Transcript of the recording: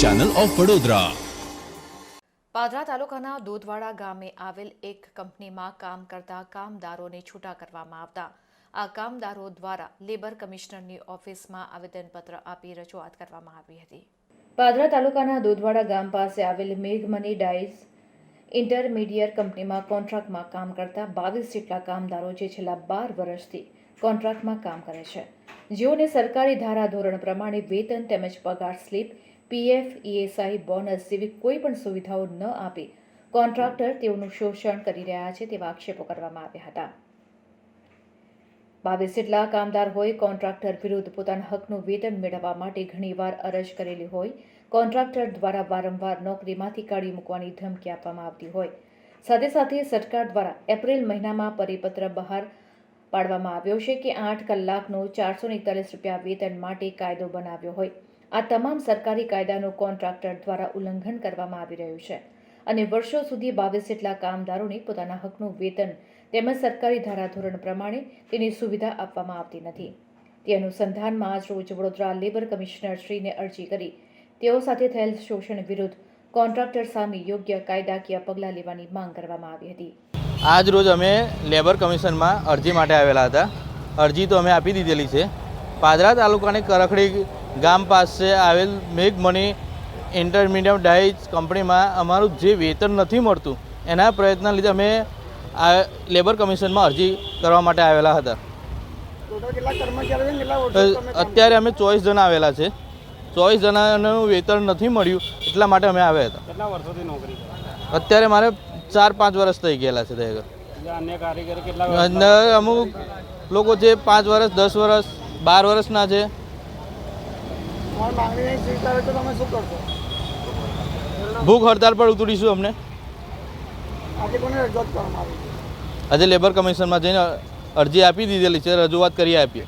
Channel of Vadodara Padra તાલુકાના દૂધવાડા ગામે આવેલ એક કંપનીમાં કામ કરતા કામદારોને છૂટા કરવામાં આવતા. આ કામદારો દ્વારા લેબર કમિશનરની ઓફિસમાં આવેદનપત્ર આપી રજૂઆત કરવામાં આવી હતી. પાદરા તાલુકાના દૂધવાડા ગામ પાસે આવેલ મેઘમની ડાઇઝ ઇન્ટરમીડિયેટ કંપનીમાં કોન્ટ્રાક્ટમાં કામ કરતા બાવીસ જેટલા કામદારો જે છેલ્લા બાર વર્ષથી કોન્ટ્રાક્ટમાં કામ કરે છે. જેઓને સરકારી ધારા ધોરણ પ્રમાણે વેતન તેમજ પગાર સ્લીપ, પીએફ, ઈએસઆઈ, બોનસ જેવી કોઈ પણ સુવિધાઓ ન આપી. કોન્ટ્રાક્ટર તેઓનું શોષણ કરી રહ્યા છે તેવા આક્ષેપો કરવામાં આવ્યા હતા. બાવીસ જેટલા કામદાર હોય, કોન્ટ્રાક્ટર વિરુદ્ધ પોતાના હકનું વેતન મેળવવા માટે ઘણીવાર અરજ કરેલી હોય, કોન્ટ્રાક્ટર દ્વારા વારંવાર નોકરીમાંથી કાઢી મૂકવાની ધમકી આપવામાં આવતી હોય. સાથે સાથે સરકાર દ્વારા એપ્રિલ મહિનામાં પરિપત્ર બહાર પાડવામાં આવ્યો છે કે આઠ કલાકનો ચારસો એકતાલીસ રૂપિયા વેતન માટે કાયદો બનાવ્યો હોય. આ તમામ સરકારી કાયદાનું કોન્ટ્રાક્ટર દ્વારા ઉલ્લંઘન કરવામાં આવી રહ્યું છે અને વર્ષો સુધી બાવીસ જેટલા કામદારોને પોતાના હકનું વેતન તેમજ સરકારી ધારાધોરણ પ્રમાણે તેની સુવિધા આપવામાં આવતી નથી. તે અનુસંધાનમાં આજ રોજ વડોદરા લેબર કમિશનર શ્રીને અરજી કરી તેઓ સાથે થયેલ શોષણ વિરુદ્ધ કોન્ટ્રાક્ટર સામે યોગ્ય કાયદાકીય પગલાં લેવાની માંગ કરવામાં આવી હતી. આજ રોજ અમે લેબર કમિશનમાં અરજી માટે આવેલા હતા. અરજી તો અમે આપી દીધેલી છે. પાદરા તાલુકાની કરખડી ગામ પાસે આવેલ મેઘમણી ઇન્ટરમીડિયમ ડાઇઝ કંપનીમાં અમારું જે વેતન નથી મળતું એના પ્રયત્ન લીધે અમે આ લેબર કમિશનમાં અરજી કરવા માટે આવેલા હતા. અત્યારે અમે ચોવીસ જણા આવેલા છે. ચોવીસ જણાનું વેતન નથી મળ્યું એટલા માટે અમે આવ્યા હતા. કેટલા વર્ષોથી નોકરી કરો? અત્યારે મારે ચાર પાંચ વર્ષ થઈ ગયેલા છે અને અમુક લોકો છે પાંચ વર્ષ દસ વર્ષ બાર વર્ષના છે. ભૂખ હડતાલ પર ઉતરીશું અમને. આજે લેબર કમિશનમાં જઈને અરજી આપી દીધેલી છે રજૂઆત કરી આપીએ.